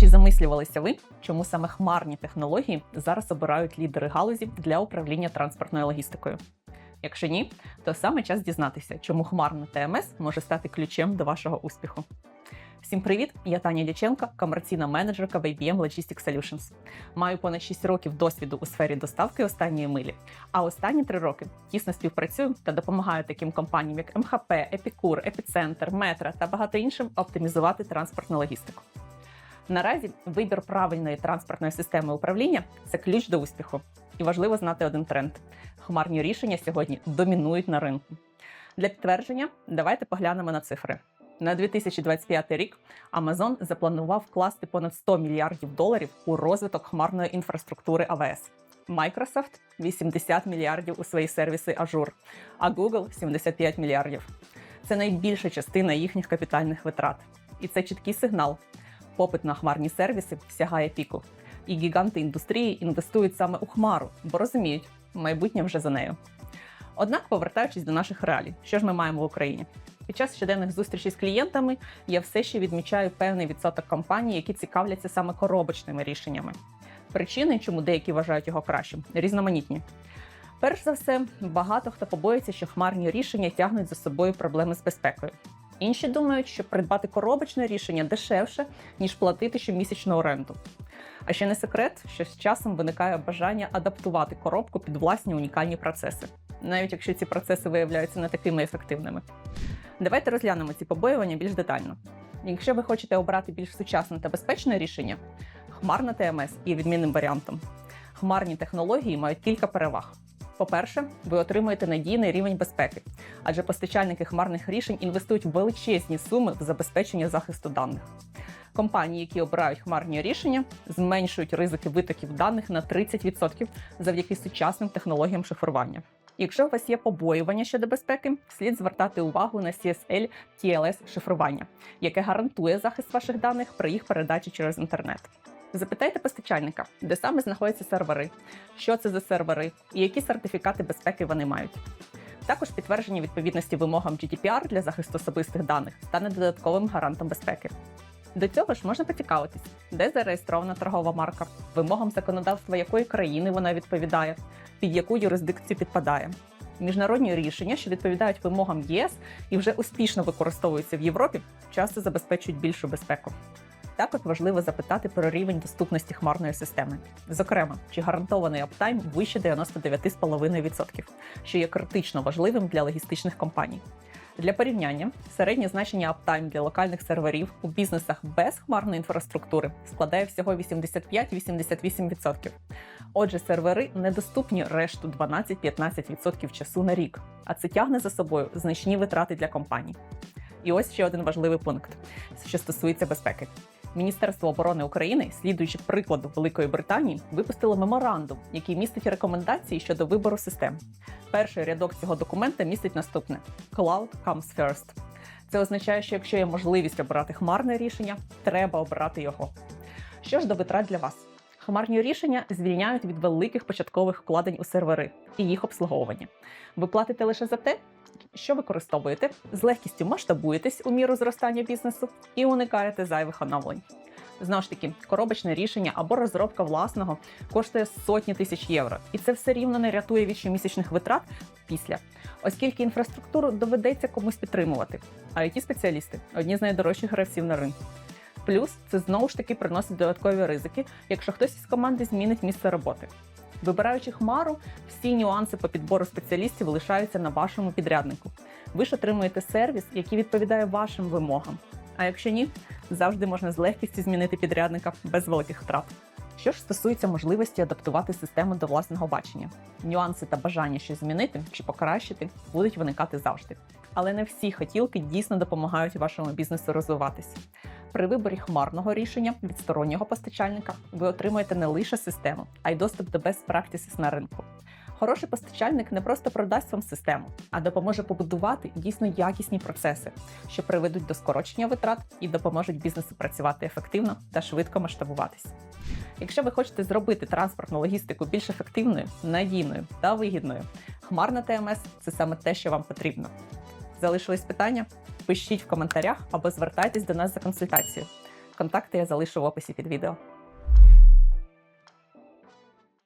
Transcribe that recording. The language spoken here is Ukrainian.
Чи замислювалися ви, чому саме хмарні технології зараз обирають лідери галузі для управління транспортною логістикою? Якщо ні, то саме час дізнатися, чому хмарна ТМС може стати ключем до вашого успіху. Всім привіт! Я Таня Дяченко, комерційна менеджерка в IBM Logistics Solutions. Маю понад 6 років досвіду у сфері доставки останньої милі. А останні 3 роки тісно співпрацюю та допомагаю таким компаніям, як МХП, Епікур, Епіцентр, Метра та багато іншим оптимізувати транспортну логістику. Наразі вибір правильної транспортної системи управління це ключ до успіху. І важливо знати один тренд: хмарні рішення сьогодні домінують на ринку. Для підтвердження давайте поглянемо на цифри. На 2025 рік Amazon запланував вкласти понад 100 мільярдів доларів у розвиток хмарної інфраструктури АВС. Microsoft – 80 мільярдів у свої сервіси Azure, а Google – 75 мільярдів. Це найбільша частина їхніх капітальних витрат. І це чіткий сигнал. Попит на хмарні сервіси сягає піку. І гіганти індустрії інвестують саме у хмару, бо розуміють, майбутнє вже за нею. Однак, повертаючись до наших реалій, що ж ми маємо в Україні? Під час щоденних зустрічей з клієнтами я все ще відмічаю певний відсоток компаній, які цікавляться саме коробочними рішеннями. Причини, чому деякі вважають його кращим, різноманітні. Перш за все, багато хто побоїться, що хмарні рішення тягнуть за собою проблеми з безпекою. Інші думають, що придбати коробочне рішення дешевше, ніж платити щомісячну оренду. А ще не секрет, що з часом виникає бажання адаптувати коробку під власні унікальні процеси, навіть якщо ці процеси виявляються не такими ефективними. Давайте розглянемо ці побоювання більш детально. Якщо ви хочете обрати більш сучасне та безпечне рішення, хмарна ТМС є відмінним варіантом. Хмарні технології мають кілька переваг. По-перше, ви отримуєте надійний рівень безпеки, адже постачальники хмарних рішень інвестують величезні суми в забезпечення захисту даних. Компанії, які обирають хмарні рішення, зменшують ризики витоків даних на 30% завдяки сучасним технологіям шифрування. Якщо у вас є побоювання щодо безпеки, слід звертати увагу на CSL TLS шифрування, яке гарантує захист ваших даних при їх передачі через інтернет. Запитайте постачальника, де саме знаходяться сервери, що це за сервери і які сертифікати безпеки вони мають. Також підтвердження відповідності вимогам GDPR для захисту особистих даних стане додатковим гарантом безпеки. До цього ж можна поцікавитись, де зареєстрована торгова марка, вимогам законодавства якої країни вона відповідає, під яку юрисдикцію підпадає. Міжнародні рішення, що відповідають вимогам ЄС і вже успішно використовуються в Європі, часто забезпечують більшу безпеку. Також важливо запитати про рівень доступності хмарної системи. Зокрема, чи гарантований аптайм вище 99,5%, що є критично важливим для логістичних компаній. Для порівняння середнє значення аптайм для локальних серверів у бізнесах без хмарної інфраструктури складає всього 85-88%. Отже, сервери недоступні решту 12-15% часу на рік, а це тягне за собою значні витрати для компаній. І ось ще один важливий пункт, що стосується безпеки. Міністерство оборони України, слідуючи прикладу Великої Британії, випустило меморандум, який містить рекомендації щодо вибору систем. Перший рядок цього документа містить наступне: Cloud comes first. Це означає, що якщо є можливість обирати хмарне рішення, треба обирати його. Що ж до витрат для вас? Хмарні рішення звільняють від великих початкових вкладень у сервери і їх обслуговування. Ви платите лише за те, що використовуєте, з легкістю масштабуєтесь у міру зростання бізнесу і уникаєте зайвих оновлень. Знову ж таки, коробочне рішення або розробка власного коштує сотні тисяч євро, і це все рівно не рятує від щомісячних витрат після, оскільки інфраструктуру доведеться комусь підтримувати. А it спеціалісти одні з найдорожчих гравців на ринку. Плюс це знову ж таки приносить додаткові ризики, якщо хтось із команди змінить місце роботи. Вибираючи хмару, всі нюанси по підбору спеціалістів лишаються на вашому підряднику. Ви ж отримуєте сервіс, який відповідає вашим вимогам. А якщо ні, завжди можна з легкістю змінити підрядника без великих втрат. Що ж стосується можливості адаптувати систему до власного бачення, нюанси та бажання щось змінити чи покращити будуть виникати завжди. Але не всі хотілки дійсно допомагають вашому бізнесу розвиватися. При виборі хмарного рішення від стороннього постачальника ви отримуєте не лише систему, а й доступ до best practices на ринку. Хороший постачальник не просто продасть вам систему, а допоможе побудувати дійсно якісні процеси, що приведуть до скорочення витрат і допоможуть бізнесу працювати ефективно та швидко масштабуватись. Якщо ви хочете зробити транспортну логістику більш ефективною, надійною та вигідною, хмарна ТМС це саме те, що вам потрібно. Залишились питання? Пишіть в коментарях або звертайтесь до нас за консультацією. Контакти я залишу в описі під відео.